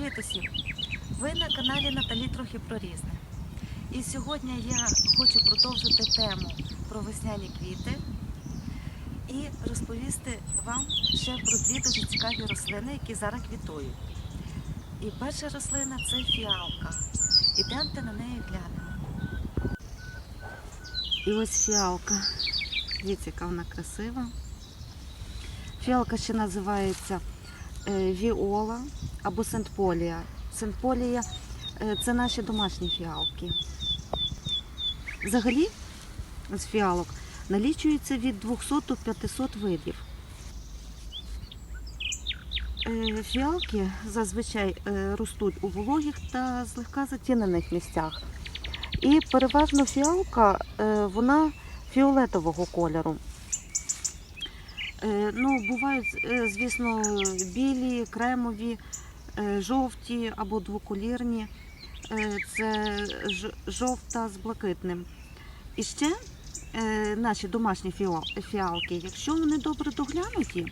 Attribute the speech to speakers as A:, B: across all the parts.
A: Привіт усім! Ви на каналі Наталі трохи про різне. І сьогодні я хочу продовжити тему про весняні квіти і розповісти вам ще про дві дуже цікаві рослини, які зараз квітують. І перша рослина це фіалка. Ідемте на неї глянемо. І ось фіалка. Дивіться, яка вона красива. Фіалка ще називається віола або сентполія. Сентполія е, це наші домашні фіалки. Взагалі з фіалок налічується від 200 до 500 видів. Е, Фіалки зазвичай е, ростуть у вологих та злегка затінених місцях. І переважно фіалка е, вона фіолетового кольору. Е, Ну, бувають, е, звісно, білі, кремові, е, жовті або двоколірні. Це жовта з блакитним. І ще наші домашні фіалки, якщо вони добре доглянуті,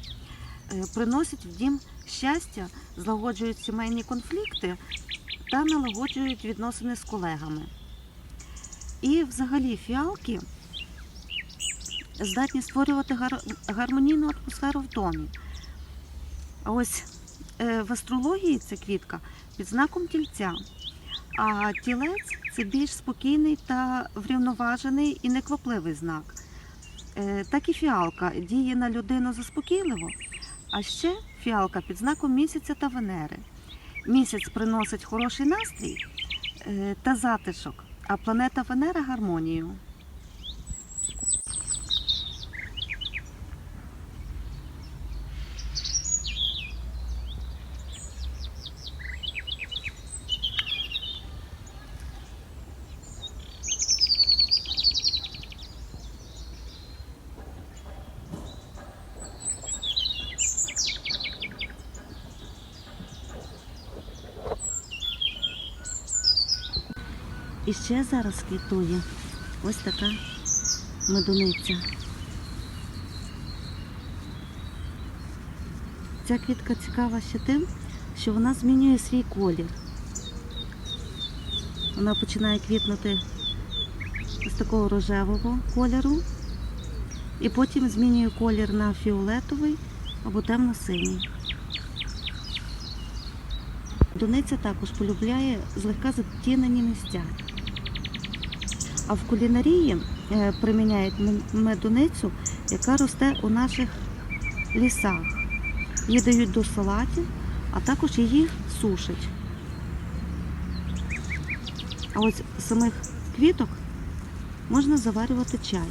A: приносять в дім щастя, злагоджують сімейні конфлікти та налагоджують відносини з колегами. І взагалі фіалки здатні створювати гар- гармонійну атмосферу в домі. А ось е, в астрології ця квітка під знаком тільця. А тілець це більш спокійний та врівноважений і неквапливий знак. Е, Так і фіалка діє на людину заспокійливо, а ще фіалка під знаком місяця та Венери. Місяць приносить хороший настрій е, та затишок, а планета Венера гармонію. І ще зараз квітує ось така медуниця. Ця квітка цікава ще тим, що вона змінює свій колір. Вона починає квітнути з такого рожевого кольору, і потім змінює колір на фіолетовий або темно-синій. Дониця також полюбляє злегка затінені місця. А в кулінарії е, приміняють медуницю, яка росте у наших лісах. Її дають до салатів, а також її сушать. А ось самих квіток можна заварювати чай.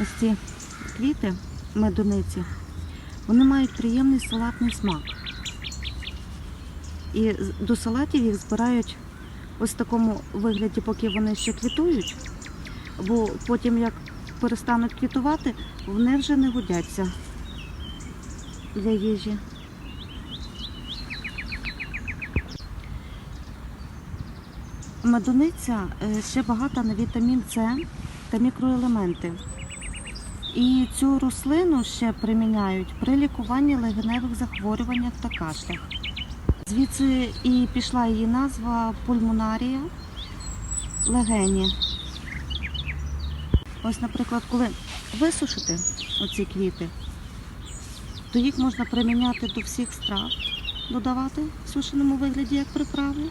A: Ось ці квіти медуниці, вони мають приємний салатний смак. І до салатів їх збирають ось в такому вигляді, поки вони ще квітують, бо потім, як перестануть квітувати, вони вже не годяться для їжі. Медуниця е, ще багата на вітамін С та мікроелементи. І цю рослину ще приміняють при лікуванні легеневих захворюваннях та кашлях. Звідси і пішла її назва пульмонарія легені. Ось, наприклад, коли висушити оці квіти, то їх можна приміняти до всіх страв, додавати в сушеному вигляді як приправу.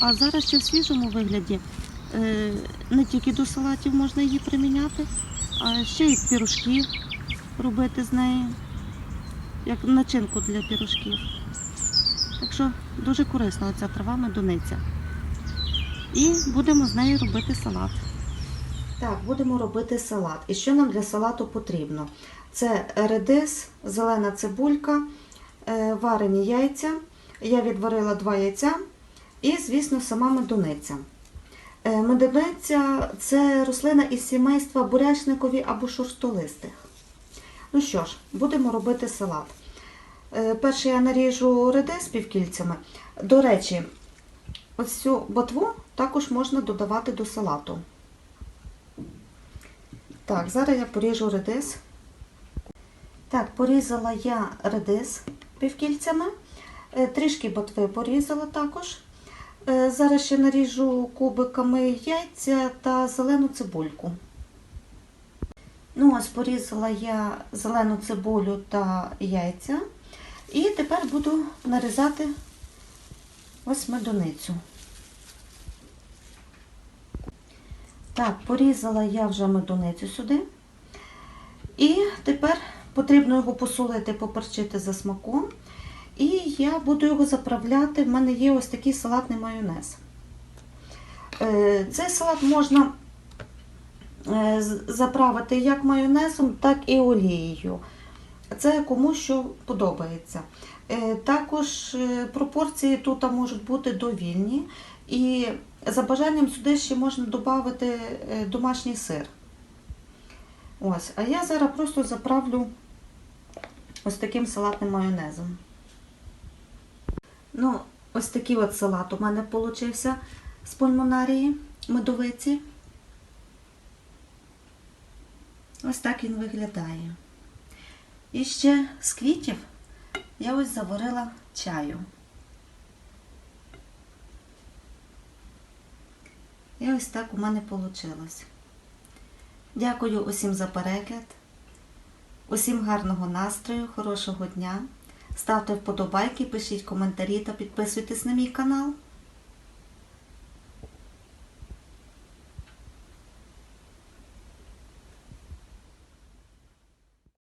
A: А зараз ще в свіжому вигляді е, не тільки до салатів можна її приміняти, а ще й пірожки робити з неї, як начинку для пірожків. Так що дуже корисна оця трава медуниця. І будемо з нею робити салат. Так, будемо робити салат. І що нам для салату потрібно? Це редис, зелена цибулька, е, варені яйця. Я відварила два яйця і, звісно, сама медуниця. Е, Медуниця це рослина із сімейства бурячникові або шорстолистих. Ну що ж, будемо робити салат. Е, Перше я наріжу редис півкільцями. До речі, ось цю ботву також можна додавати до салату. Так, зараз я поріжу редис. Так, порізала я редис. півкільцями. Е, Трішки ботви порізала також. Е, Зараз ще наріжу кубиками яйця та зелену цибульку. Ну, ось порізала я зелену цибулю та яйця. Тепер буду нарізати ось медуницю. Так, порізала я вже медуницю сюди. І тепер потрібно його посолити, поперчити за смаком. І я буду його заправляти. В мене є ось такий салатний майонез. Е, Цей салат можна е, заправити як майонезом, так і олією. Це кому що подобається. Е, Також е, пропорції тут можуть бути довільні. І за бажанням сюди ще можна додати е, домашній сир. Ось, а я зараз просто заправлю ось таким салатним майонезом. Ну, ось такий от салат у мене получився з пульмонарії медовиці. Ось так він виглядає. І ще з квітів я ось заварила чаю. І ось так у мене вийшло. Дякую усім за перегляд. Усім гарного настрою, хорошого дня. Ставте вподобайки, пишіть коментарі та підписуйтесь на мій канал.